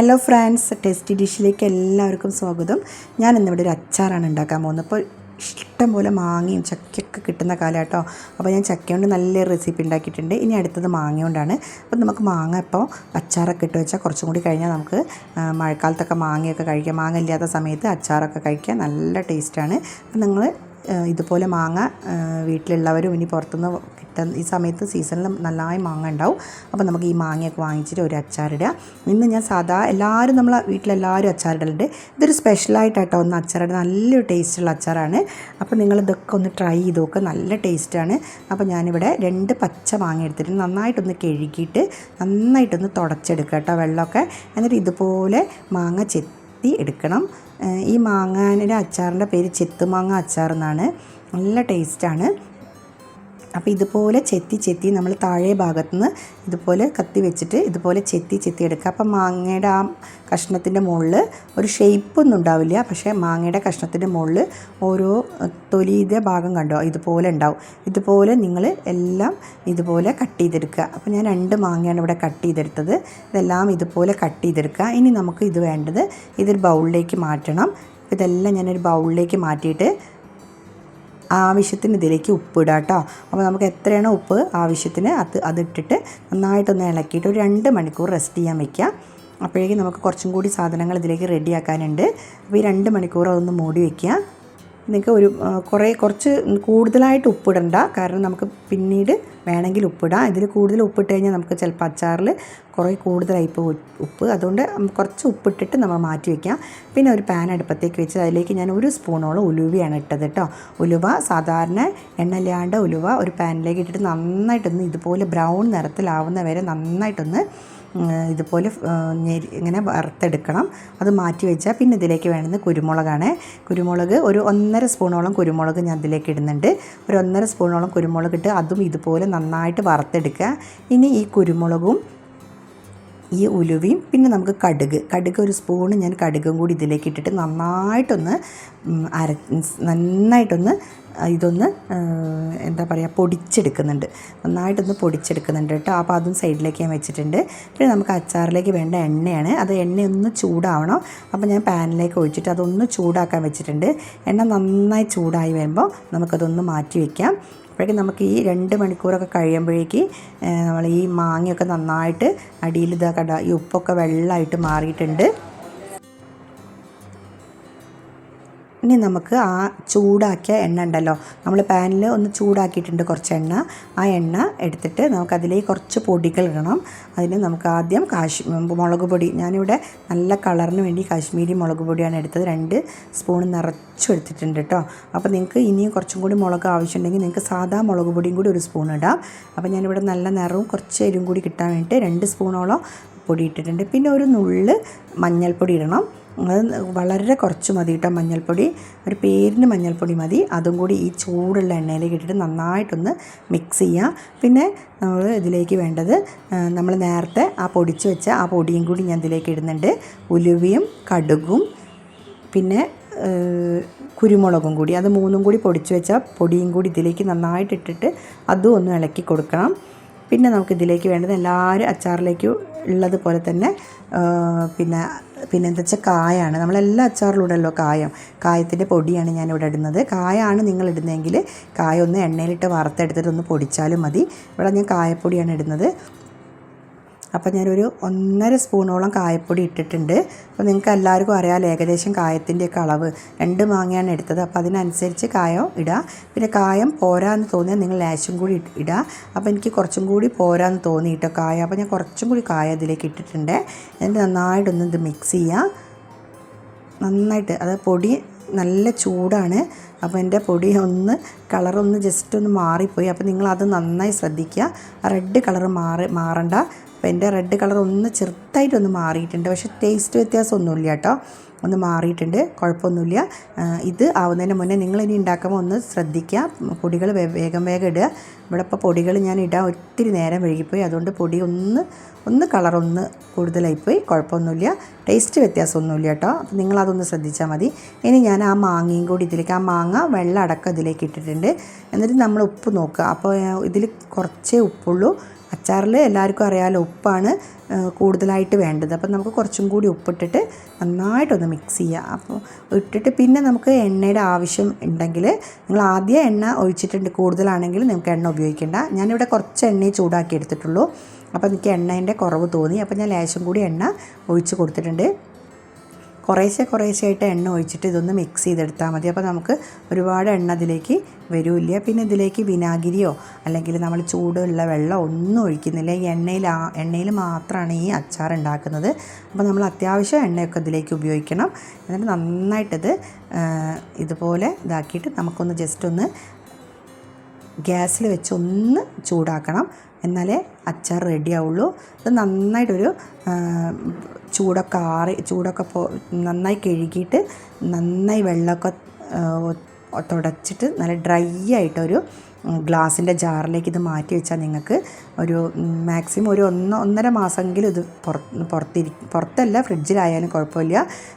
Hello friends tasty ഡിഷിലേക്ക് എല്ലാവർക്കും സ്വാഗതം. ഞാൻ ഇന്നിവിടെ ഒരു അച്ചാറാണ് ഉണ്ടാക്കാൻ പോകുന്നത്. അപ്പോൾ ഇഷ്ടം പോലെ മാങ്ങയും ചക്കയൊക്കെ കിട്ടുന്ന കാലം കേട്ടോ അപ്പോൾ ഞാൻ ചക്ക കൊണ്ട് നല്ല റെസിപ്പി ഉണ്ടാക്കിയിട്ടുണ്ട്. ഇനി അടുത്തത് മാങ്ങ കൊണ്ടാണ് അപ്പോൾ നമുക്ക് മാങ്ങ ഇപ്പോൾ അച്ചാറൊക്കെ ഇട്ട് വെച്ചാൽ കുറച്ചും കൂടി കഴിഞ്ഞാൽ നമുക്ക് മഴക്കാലത്തൊക്കെ മാങ്ങയൊക്കെ കഴിക്കാം. മാങ്ങ ഇല്ലാത്ത സമയത്ത് അച്ചാറൊക്കെ കഴിക്കാൻ നല്ല ടേസ്റ്റാണ് അപ്പോൾ നിങ്ങൾ ഇതുപോലെ മാങ്ങ വീട്ടിലുള്ളവരും ഇനി പുറത്തുനിന്ന് കിട്ടുന്ന ഈ സമയത്ത് സീസണിൽ നല്ലതായി മാങ്ങ ഉണ്ടാവും. അപ്പോൾ നമുക്ക് ഈ മാങ്ങയൊക്കെ വാങ്ങിച്ചിട്ട് ഒരു അച്ചാറിടുക ഇന്ന് ഞാൻ സാധാ എല്ലാവരും നമ്മളെ വീട്ടിലെല്ലാവരും അച്ചാറിടലുണ്ട് ഇതൊരു സ്പെഷ്യലായിട്ടാട്ടോ ഒന്ന് അച്ചാറിടുക നല്ലൊരു ടേസ്റ്റുള്ള അച്ചാറാണ്. അപ്പോൾ നിങ്ങൾ ഇതൊക്കെ ഒന്ന് ട്രൈ ചെയ്ത് നോക്കുക നല്ല ടേസ്റ്റാണ് അപ്പോൾ ഞാനിവിടെ രണ്ട് പച്ച മാങ്ങ എടുത്തിട്ടുണ്ട് നന്നായിട്ടൊന്ന് കഴുകിയിട്ട് നന്നായിട്ടൊന്ന് തുടച്ചെടുക്കുക കേട്ടോ വെള്ളമൊക്കെ. എന്നിട്ട് ഇതുപോലെ മാങ്ങ ചെത്തി എടുക്കണം. ഈ മാങ്ങാനിന്റെ അച്ചാറിന്റെ പേര് ചെത്തുമാങ്ങ അച്ചാർ എന്നാണ്. നല്ല ടേസ്റ്റാണ് അപ്പോൾ ഇതുപോലെ ചെത്തി ചെത്തി നമ്മൾ താഴെ ഭാഗത്തു നിന്ന് ഇതുപോലെ കത്തി വെച്ചിട്ട് ഇതുപോലെ ചെത്തി ചെത്തി എടുക്കുക. അപ്പം മാങ്ങയുടെ ആ കഷ്ണത്തിന്റെ മുകളിൽ ഒരു ഷേപ്പൊന്നും ഉണ്ടാവില്ല. പക്ഷേ മാങ്ങയുടെ കഷ്ണത്തിന്റെ മുകളിൽ ഓരോ തൊലിയുടെ ഭാഗം കണ്ടോ? ഇതുപോലെ ഉണ്ടാവും. ഇതുപോലെ നിങ്ങൾ എല്ലാം ഇതുപോലെ കട്ട് ചെയ്തെടുക്കുക. അപ്പോൾ ഞാൻ രണ്ട് മാങ്ങയാണ് ഇവിടെ കട്ട് ചെയ്തെടുത്തത്. ഇതെല്ലാം ഇതുപോലെ കട്ട് ചെയ്തെടുക്കുക. ഇനി നമുക്ക് ഇത് വേണ്ടത് ഇതൊരു ബൗളിലേക്ക് മാറ്റണം. ഇതെല്ലാം ഞാനൊരു ബൗളിലേക്ക് മാറ്റിയിട്ട് ആവശ്യത്തിന് ഇതിലേക്ക് ഉപ്പ് കേട്ടോ അപ്പോൾ നമുക്ക് എത്രയാണോ ഉപ്പ് ആവശ്യത്തിന് അത് അതിട്ടിട്ട് നന്നായിട്ടൊന്ന് ഇളക്കിയിട്ട് ഒരു രണ്ട് മണിക്കൂർ റെസ്റ്റ് ചെയ്യാൻ വയ്ക്കുക. അപ്പോഴേക്കും നമുക്ക് കുറച്ചും കൂടി സാധനങ്ങൾ ഇതിലേക്ക് റെഡിയാക്കാനുണ്ട്. അപ്പോൾ ഈ രണ്ട് മണിക്കൂർ അതൊന്ന് മൂടി വയ്ക്കുക. നിങ്ങൾക്ക് ഒരു കുറേ കുറച്ച് കൂടുതലായിട്ട് ഉപ്പിടണ്ട. കാരണം നമുക്ക് പിന്നീട് വേണമെങ്കിൽ ഉപ്പിടാം. ഇതിൽ കൂടുതൽ ഉപ്പിട്ട് കഴിഞ്ഞാൽ നമുക്ക് ചിലപ്പോൾ അച്ചാറിൽ കുറേ കൂടുതലായി പോകും ഉപ്പ്. അതുകൊണ്ട് കുറച്ച് ഉപ്പിട്ടിട്ട് നമ്മൾ മാറ്റി വയ്ക്കാം പിന്നെ ഒരു പാൻ അടുപ്പത്തേക്ക് വെച്ച് അതിലേക്ക് ഞാൻ ഒരു സ്പൂണോളം ഉലുവയാണ് ഇട്ടത് കേട്ടോ. ഉലുവ സാധാരണ എണ്ണയില്ലാണ്ട് ഉലുവ ഒരു പാനിലേക്ക് ഇട്ടിട്ട് നന്നായിട്ടൊന്ന് ഇതുപോലെ ബ്രൗൺ നിറത്തിലാവുന്ന വരെ നന്നായിട്ടൊന്ന് ഇതുപോലെ ഇങ്ങനെ വറുത്തെടുക്കണം. അത് മാറ്റി വെച്ചാൽ പിന്നെ ഇതിലേക്ക് വേണ്ടത് കുരുമുളകാണ്. കുരുമുളക് ഒരു ഒന്നര സ്പൂണോളം കുരുമുളക് ഞാൻ ഇതിലേക്ക് ഇടുന്നുണ്ട്. ഒരു ഒന്നര സ്പൂണോളം കുരുമുളക് ഇട്ട് അതും ഇതുപോലെ നന്നായിട്ട് വറുത്തെടുക്കുക. ഇനി ഈ കുരുമുളകും ഈ ഉലുവയും പിന്നെ നമുക്ക് കടുക്. കടുക് ഒരു സ്പൂണ് ഞാൻ കടുകും കൂടി ഇതിലേക്ക് ഇട്ടിട്ട് നന്നായിട്ടൊന്ന് അര നന്നായിട്ടൊന്ന് ഇതൊന്ന് എന്താ പറയുക പൊടിച്ചെടുക്കുന്നുണ്ട്. നന്നായിട്ടൊന്ന് പൊടിച്ചെടുക്കുന്നുണ്ട് കേട്ടോ. അപ്പോൾ അതും സൈഡിലേക്ക് ഞാൻ വെച്ചിട്ടുണ്ട്. പിന്നെ നമുക്ക് അച്ചാറിലേക്ക് വേണ്ട എണ്ണയാണ്. അത് എണ്ണയൊന്ന് ചൂടാവണം. അപ്പോൾ ഞാൻ പാനിലേക്ക് ഒഴിച്ചിട്ട് അതൊന്ന് ചൂടാക്കാൻ വെച്ചിട്ടുണ്ട്. എണ്ണ നന്നായി ചൂടായി വരുമ്പോൾ നമുക്കതൊന്ന് മാറ്റി വയ്ക്കാം അപ്പോഴേക്കും നമുക്ക് ഈ രണ്ട് മണിക്കൂറൊക്കെ കഴിയുമ്പോഴേക്ക് നമ്മൾ ഈ മാങ്ങയൊക്കെ നന്നായിട്ട് അടിയിൽ ഇതാ കട ഈ ഉപ്പൊക്കെ വെള്ളമായിട്ട് മാറിയിട്ടുണ്ട്. ഇനി നമുക്ക് ആ ചൂടാക്കിയ എണ്ണ ഉണ്ടല്ലോ. നമ്മൾ പാനിൽ ഒന്ന് ചൂടാക്കിയിട്ടുണ്ട് കുറച്ച് എണ്ണ. ആ എണ്ണ എടുത്തിട്ട് നമുക്ക് അതിലേക്ക് കുറച്ച് പൊടികൾ ഇടണം. അതിന് നമുക്ക് ആദ്യം കാശ് മുളക് പൊടി. ഞാനിവിടെ നല്ല കളറിന് വേണ്ടി കാശ്മീരി മുളക് പൊടിയാണ് എടുത്തത്. രണ്ട് സ്പൂൺ നിറച്ചെടുത്തിട്ടുണ്ട് കേട്ടോ. അപ്പോൾ നിങ്ങൾക്ക് ഇനിയും കുറച്ചും കൂടി മുളക് ആവശ്യമുണ്ടെങ്കിൽ നിങ്ങൾക്ക് സാധാ മുളക് പൊടിയും കൂടി ഒരു സ്പൂൺ ഇടാം. അപ്പോൾ ഞാനിവിടെ നല്ല നിറവും കുറച്ച് എരിവും കൂടി കിട്ടാൻ വേണ്ടിയിട്ട് രണ്ട് സ്പൂണോളം പൊടി ഇട്ടിട്ടുണ്ട്. പിന്നെ ഒരു നുള്ള് മഞ്ഞൾപ്പൊടി ഇടണം. അത് വളരെ കുറച്ച് മതി കേട്ടോ മഞ്ഞൾപ്പൊടി. ഒരു പേരിന് മഞ്ഞൾപ്പൊടി മതി. അതും കൂടി ഈ ചൂടുള്ള എണ്ണയിലേക്ക് ഇട്ടിട്ട് നന്നായിട്ടൊന്ന് മിക്സ് ചെയ്യാം. പിന്നെ നമ്മൾ ഇതിലേക്ക് വേണ്ടത് നമ്മൾ നേരത്തെ ആ പൊടിച്ച് വെച്ച ആ പൊടിയും കൂടി ഞാൻ ഇതിലേക്ക് ഇടുന്നുണ്ട്. ഉലുവയും കടുകും പിന്നെ കുരുമുളകും കൂടി. അത് മൂന്നും കൂടി പൊടിച്ച് വെച്ച പൊടിയും കൂടി ഇതിലേക്ക് നന്നായിട്ട് ഇട്ടിട്ട് അതും ഒന്ന് ഇളക്കി കൊടുക്കണം. പിന്നെ നമുക്ക് ഇതിലേക്ക് വേണ്ടത് എല്ലാവരും അച്ചാറിലേക്ക് ഉള്ളത് പോലെ തന്നെ പിന്നെ പിന്നെ എന്താ വെച്ചാൽ കായാണ്. നമ്മളെല്ലാ അച്ചാറിലും ഇടല്ലോ കായം. കായത്തിന്റെ പൊടിയാണ് ഞാൻ ഇവിടെ ഇടുന്നത്. കായാണ് നിങ്ങൾ ഇടുന്നതെങ്കിൽ കായ ഒന്ന് എണ്ണയിലിട്ട് വറുത്തെടുത്തിട്ട് ഒന്ന് പൊടിച്ചാലും മതി. ഇവിടെ ഞാൻ കായപ്പൊടിയാണ് ഇടുന്നത്. അപ്പോൾ ഞാനൊരു ഒന്നര സ്പൂണോളം കായപ്പൊടി ഇട്ടിട്ടുണ്ട്. അപ്പോൾ നിങ്ങൾക്ക് എല്ലാവർക്കും അറിയാമല്ലോ ഏകദേശം കായത്തിന്റെയൊക്കെ അളവ്. രണ്ട് മാങ്ങയാണ് എടുത്തത്. അപ്പോൾ അതിനനുസരിച്ച് കായം ഇടുക പിന്നെ കായം പോരാന്ന് തോന്നിയാൽ നിങ്ങൾ ലേശം കൂടി ഇടുക അപ്പോൾ എനിക്ക് കുറച്ചും കൂടി പോരാന്ന് തോന്നി കേട്ടോ കായ. അപ്പോൾ ഞാൻ കുറച്ചും കൂടി കായ അതിലേക്ക് ഇട്ടിട്ടുണ്ട്. എന്നിട്ട് നന്നായിട്ടൊന്ന് ഇത് മിക്സ് ചെയ്യുക നന്നായിട്ട് അത് പൊടി നല്ല ചൂടാണ്. അപ്പോൾ എന്റെ പൊടി ഒന്ന് കളറൊന്ന് ജസ്റ്റ് ഒന്ന് മാറിപ്പോയി. അപ്പോൾ നിങ്ങളത് നന്നായി ശ്രദ്ധിക്കുക. റെഡ് കളർ മാറി മാറണ്ട. അപ്പോൾ എന്റെ റെഡ് കളർ ഒന്ന് ചെറുതായിട്ടൊന്ന് മാറിയിട്ടുണ്ട്. പക്ഷേ ടേസ്റ്റ് വ്യത്യാസമൊന്നുമില്ല കേട്ടോ. ഒന്ന് മാറിയിട്ടുണ്ട്. കുഴപ്പമൊന്നുമില്ല. ഇത് ആവുന്നതിന് മുന്നേ നിങ്ങൾ ഇനി ഉണ്ടാക്കുമ്പോൾ ഒന്ന് ശ്രദ്ധിക്കുക. പൊടികൾ വേഗം വേഗം ഇടുക. ഇവിടെ ഇപ്പോൾ പൊടികൾ ഞാൻ ഇടാൻ ഒത്തിരി നേരം വഴുകിപ്പോയി അതുകൊണ്ട് പൊടി ഒന്ന് ഒന്ന് കളറൊന്ന് കൂടുതലായിപ്പോയി. കുഴപ്പമൊന്നുമില്ല. ടേസ്റ്റ് വ്യത്യാസമൊന്നുമില്ല കേട്ടോ. അപ്പോൾ നിങ്ങളതൊന്ന് ശ്രദ്ധിച്ചാൽ മതി. ഇനി ഞാൻ ആ മാങ്ങയും കൂടി ഇതിലേക്ക് ആ മാങ്ങ വെള്ളം അടക്കം ഇതിലേക്ക് ഇട്ടിട്ടുണ്ട്. എന്നിട്ട് നമ്മൾ ഉപ്പ് നോക്കുക. അപ്പോൾ ഇതിൽ കുറച്ചേ ഉപ്പുള്ളൂ. അച്ചാറിൽ എല്ലാവർക്കും അറിയാമല്ലോ ഉപ്പാണ് കൂടുതലായിട്ട് വേണ്ടത്. അപ്പം നമുക്ക് കുറച്ചും കൂടി ഉപ്പിട്ടിട്ട് നന്നായിട്ടൊന്ന് മിക്സ് ചെയ്യുക അപ്പോൾ ഇട്ടിട്ട് പിന്നെ നമുക്ക് എണ്ണയുടെ ആവശ്യം ഉണ്ടെങ്കിൽ നിങ്ങൾ ആദ്യം എണ്ണ ഒഴിച്ചിട്ടുണ്ട് കൂടുതലാണെങ്കിൽ നിങ്ങൾക്ക് എണ്ണ ഉപയോഗിക്കേണ്ട. ഞാനിവിടെ കുറച്ച് എണ്ണയെ ചൂടാക്കി എടുത്തിട്ടുള്ളൂ. അപ്പോൾ എനിക്ക് എണ്ണേന്റെ കുറവ് തോന്നി. അപ്പോൾ ഞാൻ ലേശം കൂടി എണ്ണ ഒഴിച്ച് കൊടുത്തിട്ടുണ്ട്. കുറേശ്ശെ കുറേശ്ശെ ആയിട്ട് എണ്ണ ഒഴിച്ചിട്ട് ഇതൊന്ന് മിക്സ് ചെയ്തെടുത്താൽ മതി. അപ്പോൾ നമുക്ക് ഒരുപാട് എണ്ണ അതിലേക്ക് വരില്ല. പിന്നെ ഇതിലേക്ക് വിനാഗിരിയോ അല്ലെങ്കിൽ നമ്മൾ ചൂടുള്ള വെള്ളം ഒന്നും ഒഴിക്കുന്നില്ല. ഈ എണ്ണയിൽ ആ എണ്ണയിൽ മാത്രമാണ് ഈ അച്ചാർ ഉണ്ടാക്കുന്നത്. അപ്പോൾ നമ്മൾ അത്യാവശ്യം എണ്ണയൊക്കെ ഇതിലേക്ക് ഉപയോഗിക്കണം. എന്നിട്ട് നന്നായിട്ടത് ഇതുപോലെ ഇതാക്കിയിട്ട് നമുക്കൊന്ന് ജസ്റ്റ് ഒന്ന് ഗ്യാസിൽ വെച്ച് ഒന്ന് ചൂടാക്കണം. എന്നാലേ അച്ചാർ റെഡി ആവുള്ളൂ. ഇത് നന്നായിട്ടൊരു ചൂടൊക്കെ ആറി ചൂടൊക്കെ പോ നന്നായി കഴുകിയിട്ട് നന്നായി വെള്ളമൊക്കെ തുടച്ചിട്ട് നല്ല ഡ്രൈ ആയിട്ടൊരു ഗ്ലാസിന്റെ ജാറിലേക്ക് ഇത് മാറ്റി വെച്ചാൽ നിങ്ങൾക്ക് ഒരു മാക്സിമം ഒരു ഒന്ന് ഒന്നര മാസമെങ്കിലും ഇത് പുറത്ത് പുറത്തിരി പുറത്തല്ല ഫ്രിഡ്ജിലായാലും കുഴപ്പമില്ല.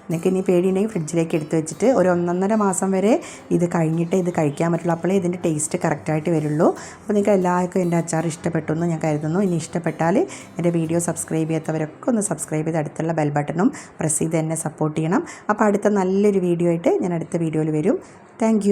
നിങ്ങൾക്ക് ഇനി പേടിയുണ്ടെങ്കിൽ ഫ്രിഡ്ജിലേക്ക് എടുത്ത് വെച്ചിട്ട് ഒരു ഒന്നൊന്നര മാസം വരെ ഇത് കഴിഞ്ഞിട്ടേ ഇത് കഴിക്കാൻ പറ്റുള്ളൂ. അപ്പോഴേ ഇതിന്റെ ടേസ്റ്റ് കറക്റ്റായിട്ട് വരുള്ളൂ. അപ്പോൾ നിങ്ങൾക്ക് എല്ലാവർക്കും എന്റെ അച്ചാർ ഇഷ്ടപ്പെട്ടു എന്ന് ഞാൻ കരുതുന്നു. ഇനി ഇഷ്ടപ്പെട്ടാൽ എന്റെ വീഡിയോ സബ്സ്ക്രൈബ് ചെയ്യാത്തവരൊക്കെ ഒന്ന് സബ്സ്ക്രൈബ് ചെയ്ത് അടുത്തുള്ള ബെൽ ബട്ടണും പ്രസ് ചെയ്ത് എന്നെ സപ്പോർട്ട് ചെയ്യണം. അപ്പോൾ അടുത്ത നല്ലൊരു വീഡിയോ ആയിട്ട് ഞാൻ അടുത്ത വീഡിയോയിൽ വരും. താങ്ക്